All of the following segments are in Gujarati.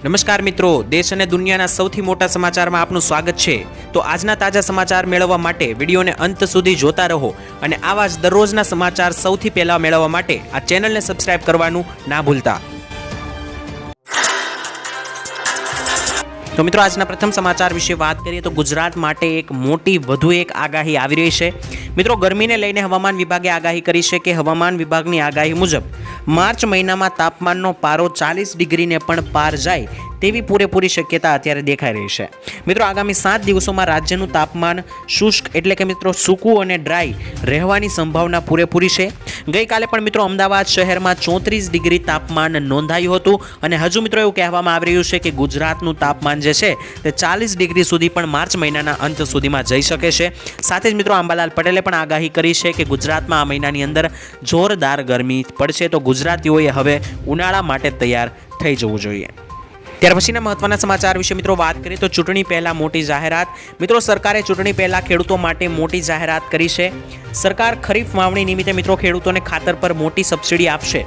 નમસ્કાર મિત્રો, દેશ અને દુનિયાના સૌથી મોટા સમાચારમાં આપનું સ્વાગત છે. તો આજના તાજા સમાચાર મેળવવા માટે વિડીયોને અંત સુધી જોતા રહો અને આવા જ દરરોજના સમાચાર સૌથી પહેલા મેળવવા માટે આ ચેનલને સબસ્ક્રાઇબ કરવાનું ના ભૂલતા. તો મિત્રો, આજના પ્રથમ સમાચાર વિશે વાત કરીએ તો ગુજરાત માટે એક મોટી, વધુ એક આગાહી આવી રહી છે. મિત્રો, ગરમીને લઈને હવામાન વિભાગે આગાહી કરી છે કે હવામાન વિભાગની આગાહી મુજબ માર્ચ મહિનામાં તાપમાનનો પારો ચાલીસ ડિગ્રીને પણ પાર જાય તેવી પૂરેપૂરી શક્યતા અત્યારે દેખાઈ રહી છે. મિત્રો, આગામી સાત દિવસોમાં રાજ્યનું તાપમાન શુષ્ક એટલે કે મિત્રો સૂકું અને ડ્રાય રહેવાની સંભાવના પૂરેપૂરી છે. ગઈકાલે પણ મિત્રો અમદાવાદ શહેરમાં ચોત્રીસ ડિગ્રી તાપમાન નોંધાયું હતું અને હજુ મિત્રો એવું કહેવામાં આવી રહ્યું છે કે ગુજરાતનું તાપમાન જે છે તે ચાલીસ ડિગ્રી સુધી પણ માર્ચ મહિનાના અંત સુધીમાં જઈ શકે છે. સાથે જ મિત્રો, અંબાલાલ પટેલે પણ આગાહી કરી છે કે ગુજરાતમાં આ મહિનાની અંદર જોરદાર ગરમી પડશે. તો ગુજરાતીઓએ હવે ઉનાળા માટે તૈયાર થઈ જવું જોઈએ. ત્યાર પછીના મહત્વના સમાચાર વિશે મિત્રો વાત કરીએ તો ચૂંટણી પહેલાં મોટી જાહેરાત. મિત્રો સરકારે ચૂંટણી પહેલા ખેડૂતો માટે મોટી જાહેરાત કરી છે. સરકાર ખરીફ વાવણી નિમિત્તે મિત્રો ખેડૂતોને ખાતર પર મોટી સબસિડી આપશે.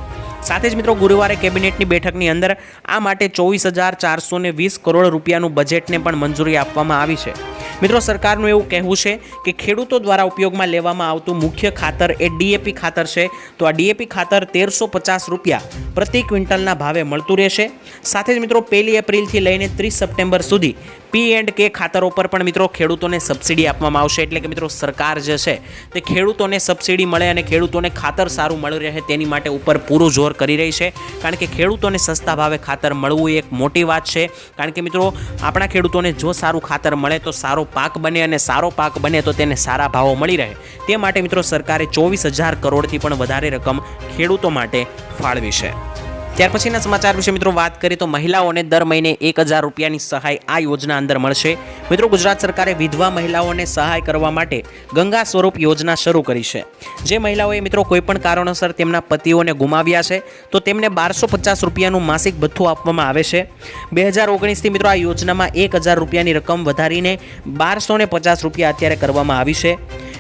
સાથે જ મિત્રો ગુરુવારે કેબિનેટની બેઠકની અંદર આ માટે ચોવીસ હજાર ચારસો વીસ કરોડ રૂપિયાનું બજેટને પણ મંજૂરી આપવામાં આવી છે. મિત્રો સરકારનું એવું કહેવું છે કે ખેડૂતો દ્વારા ઉપયોગમાં લેવામાં આવતું મુખ્ય ખાતર એ ડીએપી ખાતર છે. તો આ ડીએપી ખાતર તેરસો પચાસ રૂપિયા પ્રતિ ક્વિન્ટલના ભાવે મળતું રહેશે. સાથે જ મિત્રો પહેલી એપ્રિલથી લઈને ત્રીસ સપ્ટેમ્બર સુધી પી એન્ડ કે ખાતરો પર પણ મિત્રો ખેડૂતોને સબસિડી આપવામાં આવશે. એટલે કે મિત્રો સરકાર જે છે તે ખેડૂતોને સબસિડી મળે અને ખેડૂતોને ખાતર સારું મળી રહે તેની માટે ઉપર પૂરું જોર કરી રહી છે. કારણ કે ખેડૂતોને સસ્તા ભાવે ખાતર મળવું એ એક મોટી વાત છે. કારણ કે મિત્રો, આપણા ખેડૂતોને જો સારું ખાતર મળે તો સારો પાક બને અને સારો પાક બને તો તેને સારા ભાવો મળી રહે. તે માટે મિત્રો સરકારે ચોવીસ હજાર કરોડથી પણ વધારે રકમ ખેડૂતો માટે ફાળવી છે. ત્યાર પછીના સમાચાર વિશે મિત્રો વાત કરીએ તો મહિલાઓને દર મહિને એક હજાર રૂપિયાની સહાય આ યોજના અંદર મળશે. મિત્રો ગુજરાત સરકારે વિધવા મહિલાઓને સહાય કરવા માટે ગંગા સ્વરૂપ યોજના શરૂ કરી છે. જે મહિલાઓએ મિત્રો કોઈપણ કારણોસર તેમના પતિઓને ગુમાવ્યા છે, તો તેમને બારસો પચાસ રૂપિયાનું માસિક ભથ્થું આપવામાં આવે છે. બે હજાર ઓગણીસથી મિત્રો આ યોજનામાં એક હજાર રૂપિયાની રકમ વધારીને બારસો પચાસ રૂપિયા અત્યારે કરવામાં આવી છે.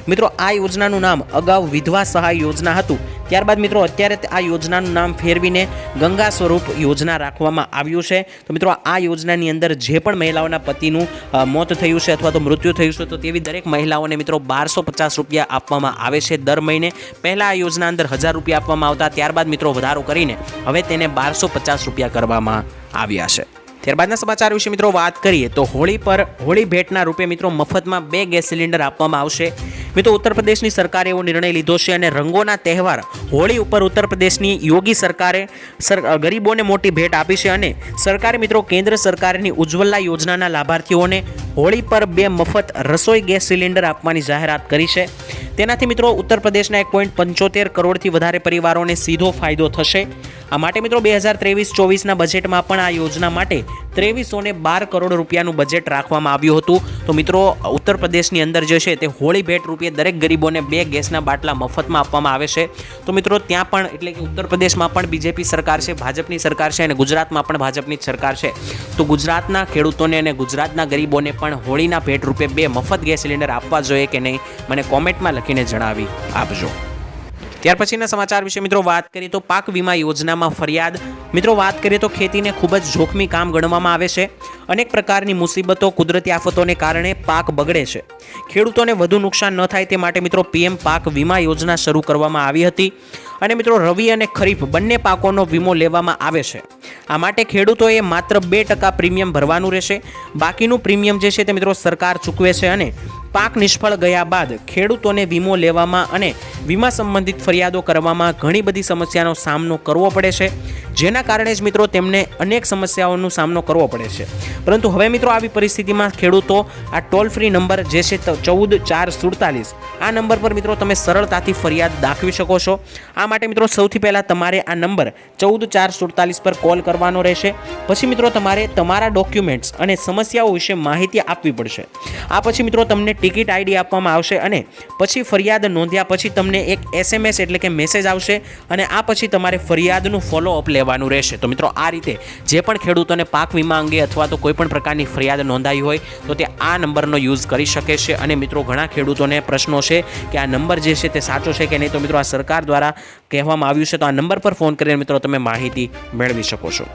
મિત્રો, આ યોજનાનું નામ અગાઉ વિધવા સહાય યોજના હતું. ત્યારબાદ મિત્રો, અત્યારે આ યોજનાનું નામ ફેરવીને ગંગા સ્વરૂપ યોજના રાખવામાં આવ્યું છે. તો મિત્રો, આ યોજનાની અંદર જે પણ મહિલાઓના પતિનું મોત થયું છે અથવા તો મૃત્યુ થયું છે, તો તેવી દરેક મહિલાઓને મિત્રો બારસો પચાસ રૂપિયા આપવામાં આવે છે દર મહિને. પહેલાં આ યોજના અંદર હજાર રૂપિયા આપવામાં આવતા, ત્યારબાદ મિત્રો વધારો કરીને હવે તેને બારસો પચાસ રૂપિયા કરવામાં આવ્યા છે. ત્યારબાદના સમાચાર વિશે મિત્રો વાત કરીએ તો હોળી પર હોળી ભેટના રૂપે મિત્રો મફતમાં બે ગેસ સિલિન્ડર આપવામાં આવશે. મિત્રો ઉત્તર પ્રદેશની સરકારે એવો નિર્ણય લીધો છે અને રંગોના તહેવાર હોળી ઉપર ઉત્તર પ્રદેશની યોગી સરકારે સર ગરીબોને મોટી ભેટ આપી છે અને સરકારે મિત્રો કેન્દ્ર સરકારની ઉજ્જવલા યોજનાના લાભાર્થીઓને હોળી પર બે મફત રસોઈ ગેસ સિલિન્ડર આપવાની જાહેરાત કરી છે. તેનાથી મિત્રો ઉત્તર પ્રદેશના એક પોઈન્ટ પંચોતેર કરોડથી વધારે પરિવારોને સીધો ફાયદો થશે. આ માટે મિત્રો બે હજાર ત્રેવીસ, ચોવીસના બજેટમાં પણ આ યોજના માટે ત્રેવીસો ને બાર કરોડ રૂપિયાનું બજેટ રાખવામાં આવ્યું હતું. તો મિત્રો ઉત્તર પ્રદેશની અંદર જે છે તે હોળી ભેટ રૂપે દરેક ગરીબોને બે ગેસના બાટલા મફતમાં આપવામાં આવે છે. તો મિત્રો, ત્યાં પણ એટલે કે ઉત્તર પ્રદેશમાં પણ બીજેપી સરકાર છે, ભાજપની સરકાર છે અને ગુજરાતમાં પણ ભાજપની સરકાર છે. તો ગુજરાતના ખેડૂતોને અને ગુજરાતના ગરીબોને પણ હોળીના ભેટ રૂપે બે મફત ગેસ સિલિન્ડર આપવા જોઈએ કે નહીં, મને કોમેન્ટમાં લખીને જણાવી આપજો. ત્યાર પછીના સમાચાર વિશે મિત્રો વાત કરીએ તો પાક વીમા યોજનામાં ફરિયાદ. મિત્રો વાત કરીએ તો ખેતીને ખૂબ જ જોખમી કામ ગણવામાં આવે છે. અનેક પ્રકારની મુસીબતો, કુદરતી આફતોને કારણે પાક બગડે છે. ખેડૂતોને વધુ નુકસાન ન થાય તે માટે મિત્રો પીએમ પાક વીમા યોજના શરૂ કરવામાં આવી હતી. અને મિત્રો રવિ અને ખરીફ બંને પાકોનો વીમો લેવામાં આવે છે. આ માટે ખેડૂતોએ માત્ર બે ટકા પ્રીમિયમ ભરવાનું રહેશે. બાકીનું પ્રીમિયમ જે છે તે મિત્રો સરકાર ચૂકવે છે અને પાક નિષ્ફળ ગયા બાદ ખેડૂતોને વીમો લેવામાં અને વીમા સંબંધિત ફરિયાદો કરવામાં ઘણી બધી સમસ્યાનો સામનો કરવો પડે છે. જેના કારણે જ મિત્રો તેમને અનેક સમસ્યાઓનો સામનો કરવો પડે છે. પરંતુ હવે મિત્રો આવી પરિસ્થિતિમાં ખેડૂતો આ ટોલ ફ્રી નંબર જે છે ચૌદ ચાર સુડતાલીસ આ નંબર પર મિત્રો તમે સરળતાથી ફરિયાદ દાખવી શકો છો. આ માટે મિત્રો સૌથી પહેલાં તમારે આ નંબર ચૌદ ચાર સુડતાલીસ પર કોલ કરવાનો રહેશે. પછી મિત્રો તમારે તમારા ડોક્યુમેન્ટ્સ અને સમસ્યાઓ વિશે માહિતી આપવી પડશે. આ પછી મિત્રો તમને ટિકિટ આઈડી આપવામાં આવશે અને પછી ફરિયાદ નોંધ્યા પછી તમને એક એસએમએસ એટલે કે મેસેજ આવશે અને આ પછી તમારે ફરિયાદનું ફોલોઅપ લેવાનું રહેશે. તો મિત્રો, આ રીતે જે પણ ખેડૂતોને પાક વીમા અંગે અથવા તો કોઈપણ પ્રકારની ફરિયાદ નોંધાઈ હોય, તો તે આ નંબરનો યુઝ કરી શકે છે. અને મિત્રો, ઘણા ખેડૂતોને પ્રશ્નો છે કે આ નંબર જે છે તે સાચો છે કે નહીં? તો મિત્રો, આ સરકાર દ્વારા કહેવામાં આવ્યું છે. તો આ નંબર પર ફોન કરીને મિત્રો, તમે માહિતી મેળવી શકો છો.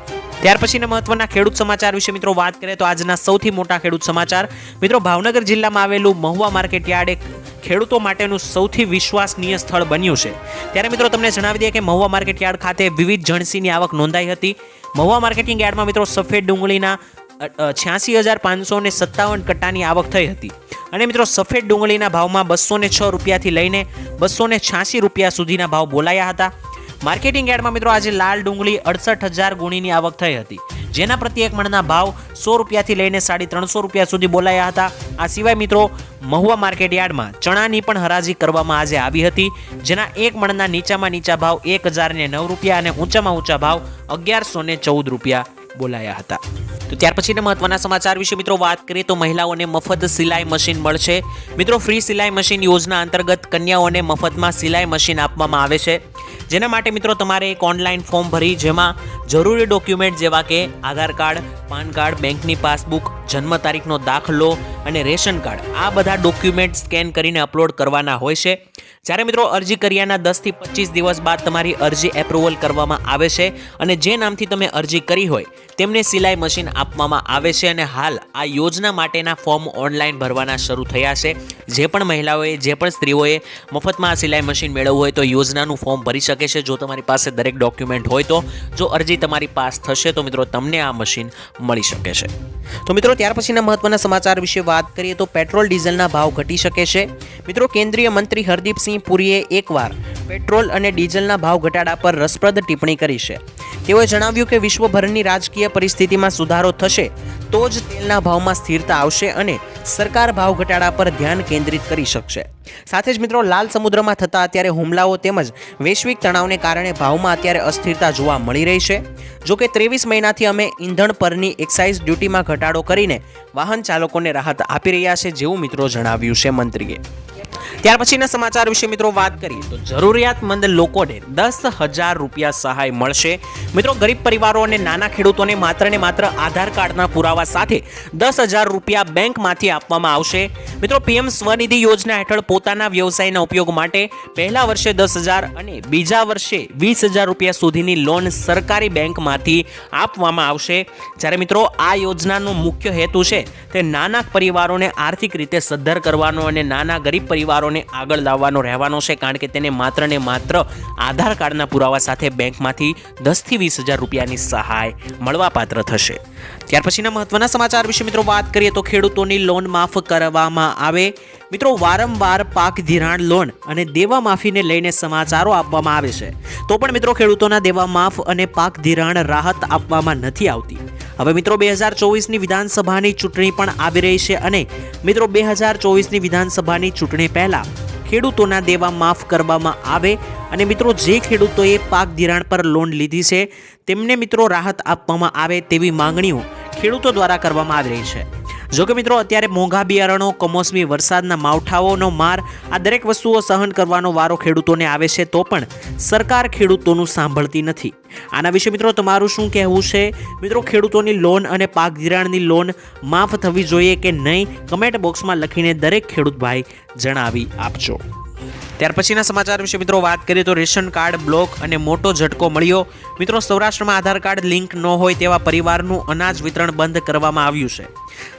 ત્યાર પછીના મહત્વના ખેડૂત સમાચાર વિશે મિત્રો વાત કરીએ તો આજના સૌથી મોટા ખેડૂત સમાચાર. મિત્રો, ભાવનગર જિલ્લામાં આવેલું મહુવા માર્કેટ યાર્ડ એક ખેડૂતો માટેનું સૌથી વિશ્વાસનીય સ્થળ બન્યું છે. ત્યારે મિત્રો, તમને જણાવી દઈએ કે મહુવા માર્કેટ યાર્ડ ખાતે વિવિધ જણસીની આવક નોંધાઈ હતી. મહુવા માર્કેટિંગ યાર્ડમાં મિત્રો, સફેદ ડુંગળીના છ્યાસી હજાર પાંચસો ને સત્તાવન કટ્ટાની આવક થઈ હતી. અને મિત્રો, સફેદ ડુંગળીના ભાવમાં બસો ને છ રૂપિયાથી લઈને બસો ને છ્યાસી રૂપિયા સુધીના ભાવ બોલાયા હતા. માર્કેટિંગ યાર્ડમાં મિત્રો આજે લાલ ડુંગળી અડસઠ હજાર ગુણીની આવક થઈ હતી. જેના પ્રતિ એક મણના ભાવ સો રૂપિયાથી લઈને સાડી ત્રણસો રૂપિયા સુધી બોલાયા હતા. આ સિવાય મિત્રો, મહુવા માર્કેટ યાર્ડમાં ચણાની પણ હરાજી કરવામાં આજે આવી હતી, જેના એક મણના નીચામાં નીચા ભાવ એક હજારને નવ રૂપિયા અને ઊંચામાં ઊંચા ભાવ અગિયારસો ને ચૌદ રૂપિયા બોલાયા હતા. તો ત્યાર પછીના મહત્વના સમાચાર વિશે મિત્રો વાત કરીએ તો મહિલાઓને મફત સિલાઈ મશીન મળશે. મિત્રો, ફ્રી સિલાઈ મશીન યોજના અંતર્ગત કન્યાઓને મફતમાં સિલાઈ મશીન આપવામાં આવે છે. જેના માટે મિત્રો તમારે એક ઓનલાઈન ફોર્મ ભરી, જેમાં જરૂરી ડોક્યુમેન્ટ જેવા કે આધાર કાર્ડ, પાન કાર્ડ, બેંકની પાસબુક, જન્મ તારીખનો દાખલો અને રેશન કાર્ડ આ બધા ડોક્યુમેન્ટ સ્કેન કરીને અપલોડ કરવાના હોય છે. જ્યારે મિત્રો અરજી કર્યાના દસથી પચીસ દિવસ બાદ તમારી અરજી એપ્રુવલ કરવામાં આવે છે અને જે નામથી તમે અરજી કરી હોય, તેમને સિલાઈ મશીન આપવામાં આવે છે અને હાલ આ યોજના માટેના ફોર્મ ઓનલાઈન ભરવાના શરૂ થયા છે. જે પણ મહિલાઓએ, જે પણ સ્ત્રીઓએ મફતમાં આ સિલાઈ મશીન મેળવવું હોય તો યોજનાનું ફોર્મ ભરી શકે છે. જો તમારી પાસે દરેક ડોક્યુમેન્ટ હોય તો, જો અરજી તમારી પાસ થશે તો મિત્રો તમને આ મશીન મળી શકે છે. તો મિત્રો ત્યાર પછીના મહત્વના સમાચાર વિશે વાત કરીએ તો પેટ્રોલ ડીઝલના ભાવ ઘટી શકે છે. મિત્રો કેન્દ્રીય મંત્રી હરદીપસિંહ પુરીએ એકવાર પેટ્રોલ અને ડીઝલના ભાવ ઘટાડા પર રસપ્રદ ટિપ્પણી કરી છે. તેઓએ જણાવ્યું કે વિશ્વભરની રાજકીય પરિસ્થિતિમાં સુધારો થશે તો જ તેલના ભાવમાં સ્થિરતા આવશે અને સરકાર ભાવ ઘટાડા પર ધ્યાન કેન્દ્રિત કરી શકશે. સાથે જ મિત્રો, લાલ સમુદ્રમાં થતા અત્યારે હુમલાઓ તેમજ વૈશ્વિક તણાવને કારણે ભાવમાં અત્યારે અસ્થિરતા જોવા મળી રહી છે. જો કે ત્રેવીસ મહિનાથી અમે ઈંધણ પરની એક્સાઇઝ ડ્યુટીમાં ઘટાડો કરીને વાહન ચાલકોને રાહત આપી રહ્યા છે, જેવું મિત્રો જણાવ્યું છે મંત્રીએ. ત્યાર પછીના સમાચાર વિશે મિત્રો વાત કરીએ તો જરૂરિયાતમંદ લોકોને દસ હજાર રૂપિયા સહાય મળશે. મિત્રો, ગરીબ પરિવારો અને નાના ખેડૂતોને માત્ર ને માત્ર આધાર કાર્ડના પુરાવા સાથે દસ હજાર રૂપિયા બેંકમાંથી આપવામાં આવશે. મિત્રો, પીએમ સ્વનિધિ યોજના હેઠળ પોતાના વ્યવસાયના ઉપયોગ માટે પહેલા વર્ષે દસ હજાર અને બીજા વર્ષે વીસ હજાર રૂપિયા સુધીની લોન સરકારી બેંકમાંથી આપવામાં આવશે. જ્યારે મિત્રો, આ યોજનાનો મુખ્ય હેતુ છે તે નાના પરિવારોને આર્થિક રીતે સદ્ધર કરવાનો અને નાના ગરીબ પરિવારોને આગળ લાવવાનો રહેવાનો છે, કારણ કે તેને માત્ર ને માત્ર આધાર કાર્ડના પુરાવા સાથે બેંકમાંથી દસથી વીસ હજાર રૂપિયાની સહાય મળવાપાત્ર થશે. ત્યાર પછીના મહત્વના સમાચાર વિશે મિત્રો વાત કરીએ તો ખેડૂતોની લોન માફ કરવામાં આવે. મિત્રો વારંવાર પાક ધિરાણ લોન અને દેવા માફીને લઈને સમાચારો આપવામાં આવે છે. તો પણ મિત્રો ખેડૂતોના દેવા માફ અને પાક ધિરાણ રાહત આપવામાં નથી આવતી. હવે મિત્રો બે હજાર ચોવીસની વિધાનસભાની ચૂંટણી પણ આવી રહી છે અને મિત્રો બે હજાર ચોવીસની વિધાનસભાની ચૂંટણી પહેલાં ખેડૂતોના દેવા માફ કરવામાં આવે અને મિત્રો જે ખેડૂતોએ પાક ધિરાણ પર લોન લીધી છે, તેમને મિત્રો રાહત આપવામાં આવે તેવી માંગણીઓ ખેડૂતો દ્વારા કરવામાં આવી રહી છે. જોકે મિત્રો, અત્યારે મોંઘા બિયારણો, કમોસમી વરસાદના માવઠાઓનો માર, આ દરેક વસ્તુઓ સહન કરવાનો વારો ખેડૂતોને આવે છે, તો પણ સરકાર ખેડૂતોનું સાંભળતી નથી. આના વિશે મિત્રો, તમારું શું કહેવું છે? મિત્રો, ખેડૂતોની લોન અને પાક ધિરાણની લોન માફ થવી જોઈએ કે નહીં? કમેન્ટ બોક્સમાં લખીને દરેક ખેડૂત ભાઈ જણાવી આપજો. ત્યાર પછીના સમાચાર વિશે મિત્રો વાત કરીએ તો રેશન કાર્ડ બ્લોક અને મોટો ઝટકો મળ્યો. મિત્રો, સૌરાષ્ટ્રમાં આધાર કાર્ડ લિંક ન હોય તેવા પરિવારનું અનાજ વિતરણ બંધ કરવામાં આવ્યું છે.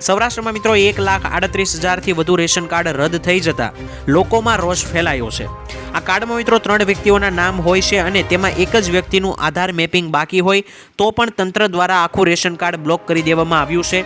સૌરાષ્ટ્રમાં મિત્રો એક લાખ આડત્રીસ હજારથી વધુ રેશન કાર્ડ રદ થઈ જતા લોકોમાં રોષ ફેલાયો છે. આ કાર્ડમાં મિત્રો ત્રણ વ્યક્તિઓના નામ હોય છે અને તેમાં એક જ વ્યક્તિનું આધાર મેપિંગ બાકી હોય તો પણ તંત્ર દ્વારા આખું રેશન કાર્ડ બ્લોક કરી દેવામાં આવ્યું છે.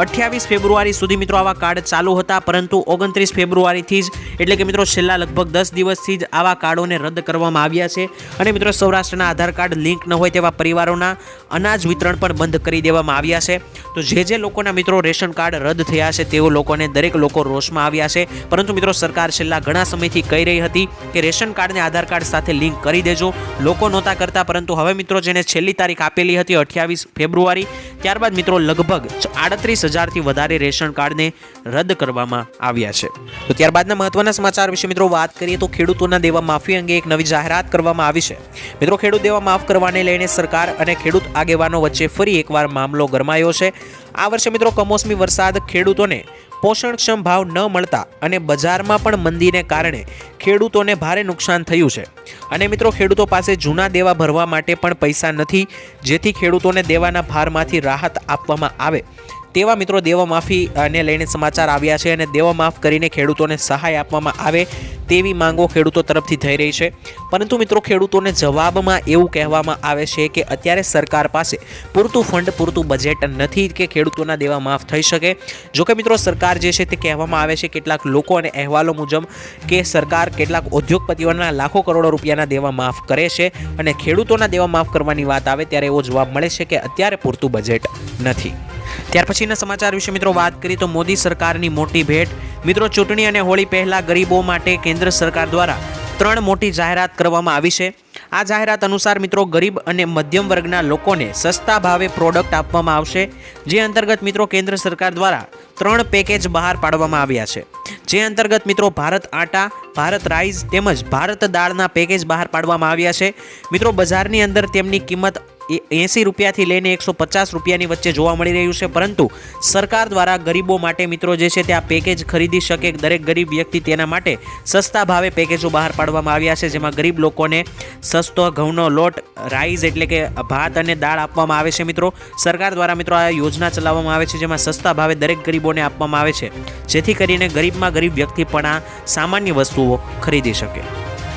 અઠ્યાવીસ ફેબ્રુઆરી સુધી મિત્રો આવા કાર્ડ ચાલુ હતા, પરંતુ ઓગણત્રીસ ફેબ્રુઆરીથી જ, એટલે કે મિત્રો છેલ્લા લગભગ દસ દિવસથી જ આવા કાર્ડોને રદ કરવામાં આવ્યા છે. અને મિત્રો સૌરાષ્ટ્રના આધાર કાર્ડ લિંક ન હોય તેવા પરિવારોના અનાજ વિતરણ પણ બંધ કરી દેવામાં આવ્યા છે. તો જે જે લોકોના મિત્રો રેશન કાર્ડ રદ થયા છે, તેઓ લોકોને દરેક લોકો રોષમાં આવ્યા છે. પરંતુ મિત્રો સરકાર છેલ્લા ઘણા સમયથી કહી રહી હતી કે રેશન કાર્ડને આધાર કાર્ડ સાથે લિંક કરી દેજો. લોકો નહોતા કરતા, પરંતુ હવે મિત્રો જેને છેલ્લી તારીખ આપેલી હતી અઠ્યાવીસ ફેબ્રુઆરી, ત્યારબાદ મિત્રો લગભગ આડત્રીસ હજારથી વધારે રેશન કાર્ડને રદ કરવામાં આવ્યા છે. તો ત્યારબાદના મહત્વના સમાચાર વિશે મિત્રો વાત કરીએ તો ખેડૂતોના દેવા માફી અંગે એક નવી જાહેરાત કરવામાં આવી છે. મિત્રો ખેડૂત દેવા માફ કરવાને લઈને સરકાર અને ખેડૂત આગેવાનો વચ્ચે ફરી એકવાર મામલો ગરમાયો છે. આ વર્ષે મિત્રો કમોસમી વરસાદ ખેડૂતોને પોષણક્ષમ ભાવ ન મળતા અને બજારમાં પણ મંદીને કારણે ખેડૂતોને ભારે નુકસાન થયું છે. અને મિત્રો ખેડૂતો પાસે જૂના દેવા ભરવા માટે પણ પૈસા નથી, જેથી ખેડૂતોને દેવાના ભારમાંથી રાહત આપવામાં આવે. તેવા મિત્રો દેવા માફીને લઈને સમાચાર આવ્યા છે અને દેવા માફ કરીને ખેડૂતોને સહાય આપવામાં આવે તેવી માંગો ખેડૂતો તરફથી થઈ રહી છે. પરંતુ મિત્રો, ખેડૂતોને જવાબમાં એવું કહેવામાં આવે છે કે અત્યારે સરકાર પાસે પૂરતું ફંડ, પૂરતું બજેટ નથી કે ખેડૂતોના દેવા માફ થઈ શકે. જોકે મિત્રો, સરકાર જે છે તે કહેવામાં આવે છે કેટલાક લોકો અને અહેવાલો મુજબ કે સરકાર કેટલાક ઉદ્યોગપતિઓના લાખો કરોડો રૂપિયાના દેવા માફ કરે છે અને ખેડૂતોના દેવા માફ કરવાની વાત આવે ત્યારે એવો જવાબ મળે છે કે અત્યારે પૂરતું બજેટ નથી. ત્યાર પછીના સમાચાર વિશે મિત્રો વાત કરીએ તો મોદી સરકારની મોટી ભેટ. મિત્રો, ચૂંટણી અને હોળી પહેલાં ગરીબો માટે કેન્દ્ર સરકાર દ્વારા ત્રણ મોટી જાહેરાત કરવામાં આવી છે. આ જાહેરાત અનુસાર મિત્રો ગરીબ અને મધ્યમ વર્ગના લોકોને સસ્તા ભાવે પ્રોડક્ટ આપવામાં આવશે, જે અંતર્ગત મિત્રો કેન્દ્ર સરકાર દ્વારા ત્રણ પેકેજ બહાર પાડવામાં આવ્યા છે. જે અંતર્ગત મિત્રો ભારત આટા, ભારત રાઈસ તેમજ ભારત દાળના પેકેજ બહાર પાડવામાં આવ્યા છે. મિત્રો, બજારની અંદર તેમની કિંમત એંસી રૂપિયાથી લઈને એકસો પચાસ રૂપિયાની વચ્ચે જોવા મળી રહ્યું છે. પરંતુ સરકાર દ્વારા ગરીબો માટે મિત્રો જે છે તે આ પેકેજ ખરીદી શકે. દરેક ગરીબ વ્યક્તિ તેના માટે સસ્તા ભાવે પેકેજો બહાર પાડવામાં આવ્યા છે, જેમાં ગરીબ લોકોને સસ્તો ઘઉંનો લોટ, રાઈસ એટલે કે ભાત અને દાળ આપવામાં આવે છે મિત્રો. સરકાર દ્વારા મિત્રો આ યોજના ચલાવવામાં આવે છે, જેમાં સસ્તા ભાવે દરેક ગરીબોને આપવામાં આવે છે. જેથી કરીને ગરીબમાં ગરીબ વ્યક્તિ પણ આ સામાન્ય વસ્તુઓ ખરીદી શકે.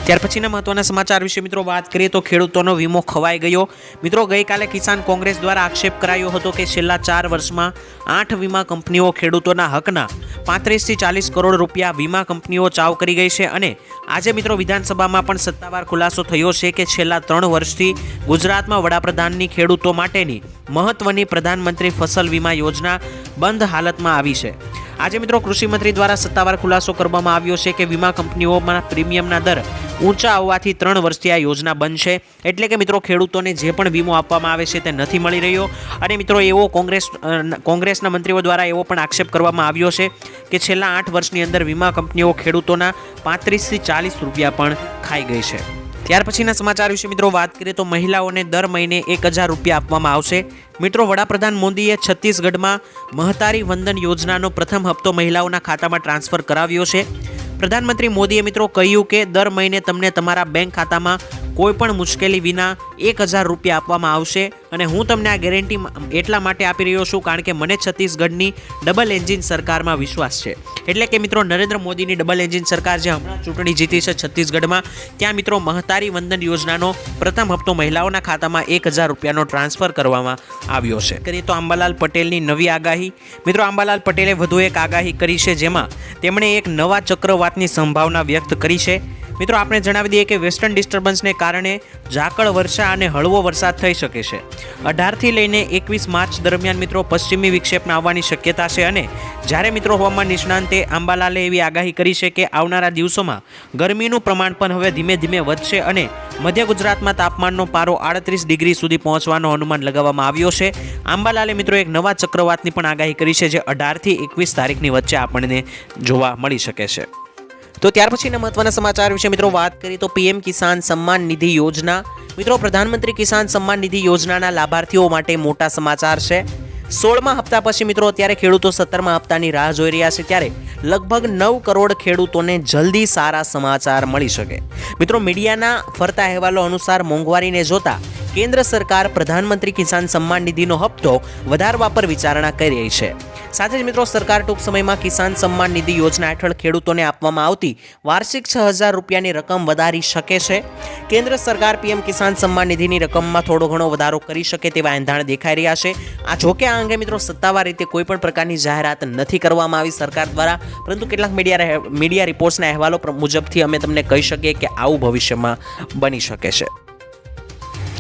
ત્યાર પછીના મહત્વના સમાચાર વિશે મિત્રો વાત કરીએ તો ખેડૂતોનો વીમો ખવાઈ ગયો. મિત્રો ગઈકાલે કિસાન કોંગ્રેસ દ્વારા આક્ષેપ કરાયો હતો કે છેલ્લા ચાર વર્ષમાં આઠ વીમા કંપનીઓ ખેડૂતોના હકના પાંત્રીસથી ચાલીસ કરોડ રૂપિયા વીમા કંપનીઓ ચાવ કરી ગઈ છે અને આજે મિત્રો વિધાનસભામાં પણ સત્તાવાર ખુલાસો થયો છે કે છેલ્લા ત્રણ વર્ષથી ગુજરાતમાં વડાપ્રધાનની ખેડૂતો માટેની મહત્વની પ્રધાનમંત્રી ફસલ વીમા યોજના બંધ હાલતમાં આવી છે. આજે મિત્રો કૃષિ મંત્રી દ્વારા સત્તાવાર ખુલાસો કરવામાં આવ્યો છે કે વીમા કંપનીઓમાં પ્રીમિયમના દર ઊંચા આવવાથી ત્રણ વર્ષથી આ યોજના બંધ છે. એટલે કે મિત્રો, ખેડૂતોને જે પણ વીમો આપવામાં આવે છે તે નથી મળી રહ્યો. અને મિત્રો, એવો કોંગ્રેસ કોંગ્રેસના મંત્રીઓ દ્વારા એવો પણ આક્ષેપ કરવામાં આવ્યો છે કે છેલ્લા આઠ વર્ષની અંદર વીમા કંપનીઓ ખેડૂતોના પાંત્રીસથી ચાલીસ રૂપિયા પણ ખાઈ ગઈ છે. ત્યાર પછીના સમાચાર વિશે મિત્રો વાત કરીએ તો મહિલાઓને દર મહિને એક હજાર રૂપિયા આપવામાં આવશે. મિત્રો, વડાપ્રધાન મોદીએ છત્તીસગઢમાં મહતારી વંદન યોજનાનો પ્રથમ હપ્તો મહિલાઓના ખાતામાં ટ્રાન્સફર કરાવ્યો છે. પ્રધાનમંત્રી મોદીએ મિત્રો કહ્યું કે દર મહિને તમને તમારા બેંક ખાતામાં કોઈ પણ મુશ્કેલી વિના એક હજાર રૂપિયા આપવામાં આવશે અને હું તમને આ ગેરંટી એટલા માટે આપી રહ્યો છું કારણ કે મને છત્તીસગઢની ડબલ એન્જિન સરકારમાં વિશ્વાસ છે. એટલે કે મિત્રો, નરેન્દ્ર મોદીની ડબલ એન્જિન સરકાર જે હમણાં ચૂંટણી જીતી છે છત્તીસગઢમાં, ત્યાં મિત્રો મહતારી વંદન યોજનાનો પ્રથમ હપ્તો મહિલાઓના ખાતામાં એક હજાર રૂપિયાનો ટ્રાન્સફર કરવામાં આવ્યો છે. કરીએ તો આંબાલાલ પટેલની નવી આગાહી. મિત્રો, આંબાલાલ પટેલે વધુ એક આગાહી કરી છે જેમાં તેમણે એક નવા ચક્રવાતની સંભાવના વ્યક્ત કરી છે. મિત્રો, આપણે જણાવી દઈએ કે વેસ્ટર્ન ડિસ્ટર્બન્સને કારણે ઝાકળ વર્ષા અને હળવો વરસાદ થઈ શકે છે. અઢારથી લઈને એકવીસ માર્ચ દરમિયાન મિત્રો પશ્ચિમી વિક્ષેપના આવવાની શક્યતા છે અને જ્યારે મિત્રો હવામાન નિષ્ણાંતે આંબાલાલે એવી આગાહી કરી છે કે આવનારા દિવસોમાં ગરમીનું પ્રમાણ પણ હવે ધીમે ધીમે વધશે અને મધ્ય ગુજરાતમાં તાપમાનનો પારો આડત્રીસ ડિગ્રી સુધી પહોંચવાનો અનુમાન લગાવવામાં આવ્યો છે. આંબાલાલે મિત્રો એક નવા ચક્રવાતની પણ આગાહી કરી છે જે અઢારથી એકવીસ તારીખની વચ્ચે આપણને જોવા મળી શકે છે. તો ત્યાર પછીના મહત્વના સમાચાર વિશે મિત્રો વાત કરીએ તો પીએમ કિસાન સન્માન નિધિ યોજના. મિત્રો, પ્રધાનમંત્રી કિસાન સન્માન નિધિ યોજનાના લાભાર્થીઓ માટે મોટા સમાચાર છે. સોળમા હપ્તા પછી મિત્રો અત્યારે ખેડૂતો સત્તરમા હપ્તાની રાહ જોઈ રહ્યા છે ત્યારે લગભગ નવ કરોડ ખેડૂતોને જલ્દી સારા સમાચાર મળી શકે. મિત્રો, મીડિયાના ફરતા અહેવાલો અનુસાર મોંઘવારીને જોતા કેન્દ્ર સરકાર પ્રધાનમંત્રી કિસાન સન્માન નિધિનો હપ્તો વધારવા પર વિચારણા કરી રહી છે. સાથે જ મિત્રો, સરકાર ટૂંક સમયમાં કિસાન સન્માન નિધિ યોજના હેઠળ ખેડૂતોને આપવામાં આવતી વાર્ષિક છ હજાર રૂપિયાની રકમ વધારી શકે છે. કેન્દ્ર સરકાર પીએમ કિસાન સન્માન નિધિની રકમમાં થોડો ઘણો વધારો કરી શકે તેવા એંધાણ દેખાઈ રહ્યા છે. આ જોકે આ અંગે મિત્રો, સત્તાવાર રીતે કોઈ પણ પ્રકારની જાહેરાત નથી કરવામાં આવી સરકાર દ્વારા, પરંતુ કેટલાક મીડિયા મીડિયા રિપોર્ટ્સના અહેવાલો મુજબથી અમે તમને કહી શકીએ કે આવું ભવિષ્યમાં બની શકે છે.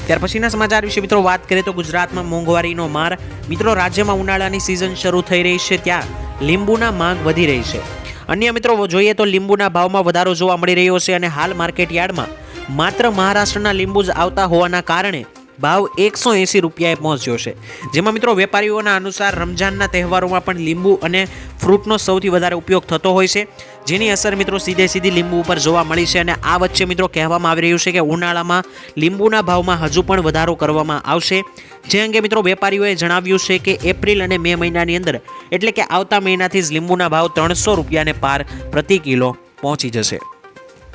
ત્યાર પછીના સમાચાર વિશે મિત્રો વાત કરીએ તો ગુજરાતમાં મોંઘવારીનો માર. મિત્રો, રાજ્યમાં ઉનાળાની સિઝન શરૂ થઈ રહી છે ત્યાં. લીંબુના માંગ વધી રહી છે. અન્ય મિત્રો જોઈએ તો લીંબુના ભાવમાં વધારો જોવા મળી રહ્યો છે અને હાલ માર્કેટ યાર્ડમાં માત્ર મહારાષ્ટ્રના લીંબુ જ આવતા હોવાના કારણે ભાવ એકસો એંસી રૂપિયાએ પહોંચ્યો છે. જેમાં મિત્રો, વેપારીઓના અનુસાર રમજાનના તહેવારોમાં પણ લીંબુ અને ફ્રૂટનો સૌથી વધારે ઉપયોગ થતો હોય છે. જેની અસર મિત્રો સીધે સીધી લીંબુ ઉપર જોવા મળી છે અને આ વચ્ચે મિત્રો કહેવામાં આવી રહ્યું છે કે ઉનાળામાં લીંબુના ભાવમાં હજુ પણ વધારો કરવામાં આવશે. જે અંગે મિત્રો વેપારીઓએ જણાવ્યું છે કે એપ્રિલ અને મે મહિનાની અંદર, એટલે કે આવતા મહિનાથી જ લીંબુના ભાવ ત્રણસો રૂપિયાને પાર પ્રતિ કિલો પહોંચી જશે.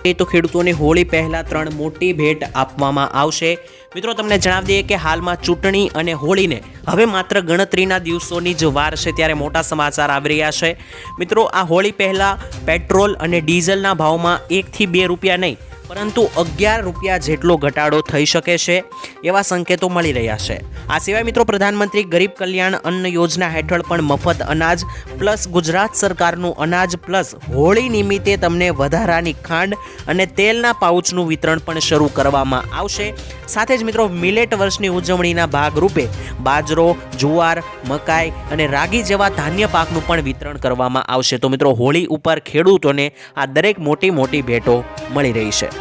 એ તો ખેડૂતોને હોળી પહેલાં ત્રણ મોટી ભેટ આપવામાં આવશે. મિત્રો, તમને જણાવી દઈએ કે હાલમાં ચૂંટણી અને હોળીને હવે માત્ર ગણતરીના દિવસોની જ વાર છે ત્યારે મોટા સમાચાર આવી રહ્યા છે. મિત્રો, આ હોળી પહેલાં પેટ્રોલ અને ડીઝલના ભાવમાં એકથી બે રૂપિયા નહીં પરંતુ અગિયાર રૂપિયા જેટલો ઘટાડો થઈ શકે છે એવા સંકેતો મળી રહ્યા છે. આ સિવાય મિત્રો પ્રધાનમંત્રી ગરીબ કલ્યાણ અન્ન યોજના હેઠળ પણ મફત અનાજ પ્લસ ગુજરાત સરકારનું અનાજ પ્લસ હોળી નિમિત્તે તમને વધારાની ખાંડ અને તેલના પાઉચનું વિતરણ પણ શરૂ કરવામાં આવશે. સાથે જ મિત્રો મિલેટ વર્ષની ઉજવણીના ભાગરૂપે બાજરો, જુવાર, મકાઈ અને રાગી જેવા ધાન્ય પાકનું પણ વિતરણ કરવામાં આવશે. તો મિત્રો હોળી ઉપર ખેડૂતોને આ દરેક મોટી મોટી ભેટો મળી રહી છે.